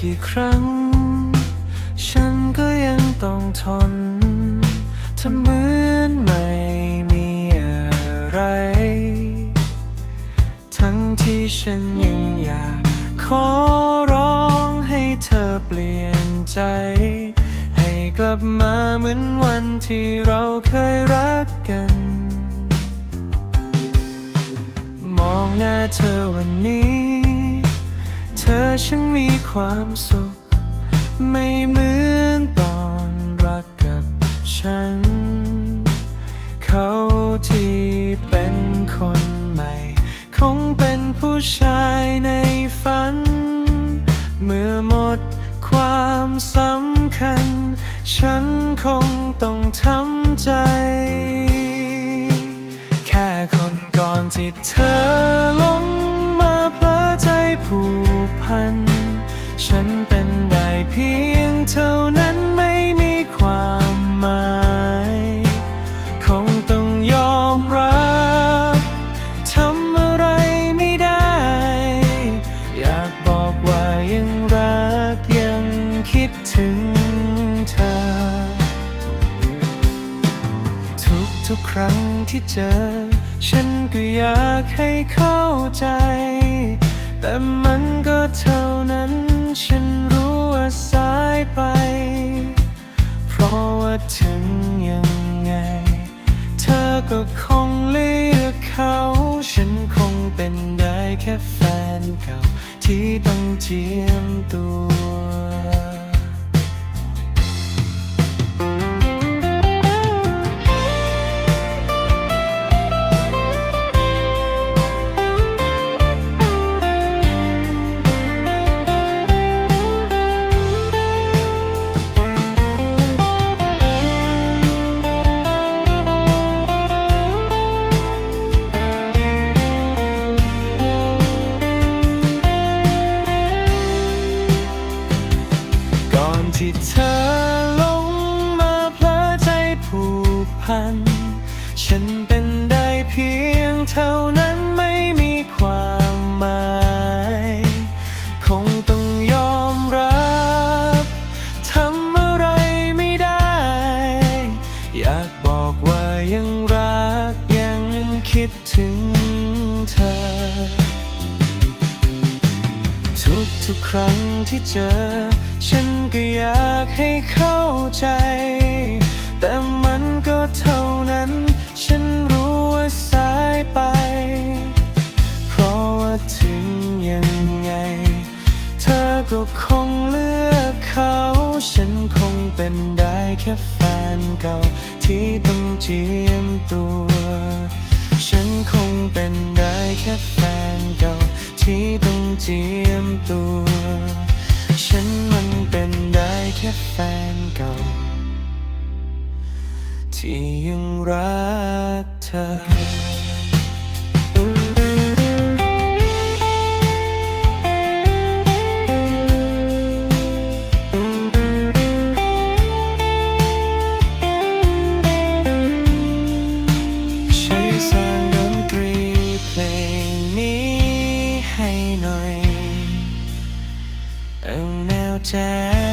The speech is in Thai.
กี่ครั้ง ฉันก็ยังต้องทนทำเหมือนไม่มีอะไร ทั้งที่ฉันยังอยากขอร้องให้เธอเปลี่ยนใจ ให้กลับมาเหมือนวันที่เราเคยรักกัน มองหน้าเธอวันนี้ เธอช่างมีความสุข ไม่เหมือนตอนรักกับฉัน เขาที่เป็นคนใหม่ คงเป็นผู้ชายในฝัน เมื่อหมดความสำคัญ ฉันคงต้องทำใจ แค่คนก่อนที่เธอ พัน ฉันเป็นได้เพียงเท่านั้นไม่มีความหมาย คงต้องยอมรับทำอะไรไม่ได้ อยากบอกว่ายังรักยังคิดถึงเธอ ทุกทุกครั้งที่เจอ ฉันก็อยากให้เข้าใจ แต่มันก็เท่านั้น ฉันรู้ว่าสายไป เพราะว่าถึงยังไง เธอก็คงเลือกเขา ฉันคงเป็นได้แค่แฟนเก่า ที่ต้องเจียมตัว ทุกทุกครั้งที่เจอ ฉันก็อยากให้เข้าใจ แต่มันก็เท่านั้น ฉันรู้ว่าสายไป เพราะว่าถึงยังไง เธอก็คงเลือกเขา ฉันคงเป็นได้แค่แฟนเก่า ที่ต้องเจียมตัว ฉันคงเป็นได้แค่แฟนเก่า ที่ต้อง เจียมตัว ฉันมันเป็นได้แค่แฟนเก่า ที่ยังรักเธอ นี้